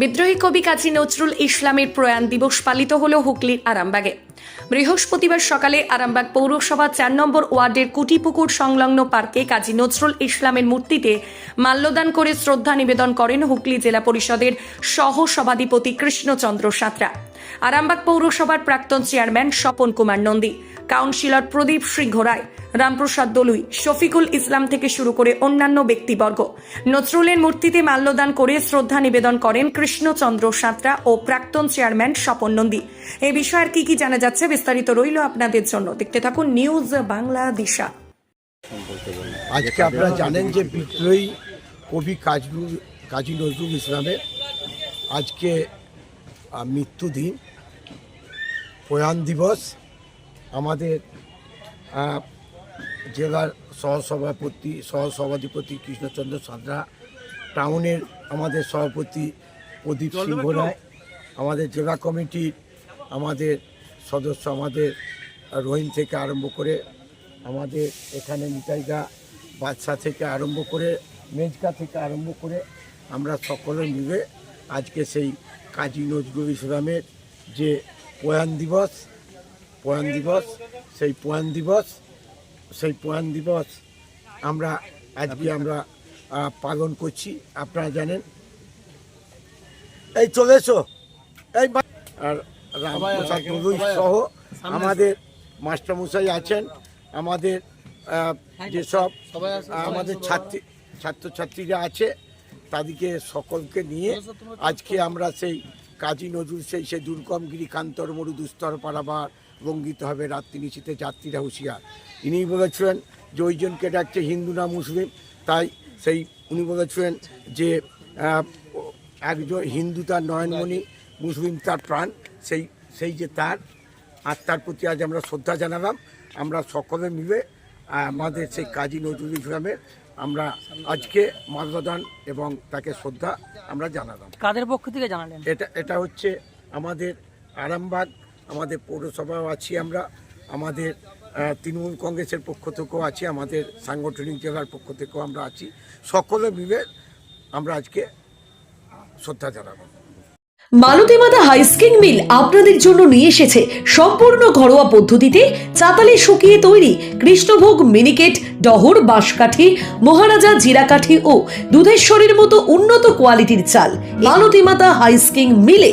বিদ্রোহী কবি কাজী নজরুল ইসলামের প্রয়াণ দিবস পালিত হল হুগলির আরামবাগে। বৃহস্পতিবার সকালে আরামবাগ পৌরসভা চার নম্বর ওয়ার্ডের কুটিপুকুর সংলগ্ন পার্কে কাজী নজরুল ইসলামের মূর্তিতে মাল্যদান করে শ্রদ্ধা নিবেদন করেন হুগলি জেলা পরিষদের সহ সভাধিপতি কৃষ্ণচন্দ্র সাঁতরা। আরামবাগ পৌরসভার প্রাক্তন চেয়ারম্যান স্বপন কুমার নন্দী। কাউন্সিলর প্রদীপ সিংহ রায় রামপ্রসাদ দলুই, শফিকুল ইসলাম থেকে শুরু করে অন্যান্য ব্যক্তিবর্গ। নজরুলের মূর্তিতে মাল্যদান করে শ্রদ্ধা নিবেদন করেন কৃষ্ণচন্দ্র সাঁতরা ও প্রাক্তন চেয়ারম্যান স্বপন নন্দী। এ বিষয়ে আর কি কি জানা যাচ্ছে বিস্তারিত রইল আপনাদের জন্য। দেখতে থাকুন নিউজ বাংলা দিশা। আজকে আপনারা জানেন যে বিদ্রোহী কবি কাজী কাজী নজরুল ইসলামের আজকে মৃত্যুদিন, প্রয়াণ দিবস। আমাদের জেলার সহসভাপতি সহসভাধিপতি কৃষ্ণচন্দ্র সাঁতরা টাউনের আমাদের সভাপতি প্রদীপ সিংহ রায় আমাদের জেলা কমিটির আমাদের সদস্য আমাদের রহিম থেকে আরম্ভ করে আমাদের এখানে নিতাইদা বাদশা থেকে আরম্ভ করে মেজকা থেকে আরম্ভ করে আমরা সকলে মিলে আজকে সেই কাজী নজরুল ইসলামের যে প্রয়াণ দিবস প্রয়াণ দিবস সেই প্রয়াণ দিবস সেই প্রয়াণ দিবস আমরা আজকে আমরা পালন করছি। আপনারা জানেন। এই চলে এসো। এই আর রামপ্রসাদ সহ আমাদের মাস্টারমশাই আছেন। আমাদের যেসব আমাদের ছাত্রী ছাত্রছাত্রীরা আছে তাদেরকে সকলকে নিয়ে আজকে আমরা সেই কাজী নজরুল সেই সেই দুর্গমগিরি কান্তর মরু দুস্তর পারাবার রঙ্গিত হবে রাত্রি নিশীতে যাত্রীরা হুঁশিয়ার। ইনি বলেছিলেন যে ওইজনকে ডাকছে হিন্দু না মুসলিম। তাই সেই উনি বলেছিলেন যে একজন হিন্দু তার নয়নমণি মুসলিম তার প্রাণ। সেই সেই যে তার আত্মার প্রতি আজ আমরা শ্রদ্ধা জানালাম। আমরা সকলে মিলে আমাদের সেই কাজী নজরুল ইসলামের আমরা আজকে মাল্যদান এবং তাকে শ্রদ্ধা আমরা জানালাম। কাদের পক্ষ থেকে জানালেন? এটা এটা হচ্ছে আমাদের আরামবাগ আমাদের পৌরসভাও আছি আমরা, আমাদের তৃণমূল কংগ্রেসের পক্ষ থেকেও আছি, আমাদের সাংগঠনিক জেলার পক্ষ থেকেও আমরা আছি। সকলে মিলে আমরা আজকে শ্রদ্ধা জানাব। মালতী মাতা হাইস্কিং মিল আপনাদের জন্য নিয়ে এসেছে সম্পূর্ণ ঘরোয়া পদ্ধতিতে চাতালে শুকিয়ে তৈরি কৃষ্ণভোগ মিনিকেট, ডহর, বাঁশকাঠি, মহারাজা জিরাকাঠি ও দুধেশ্বরীর মতো উন্নত কোয়ালিটির চাল। মালতী মাতা হাইস্কিং মিলে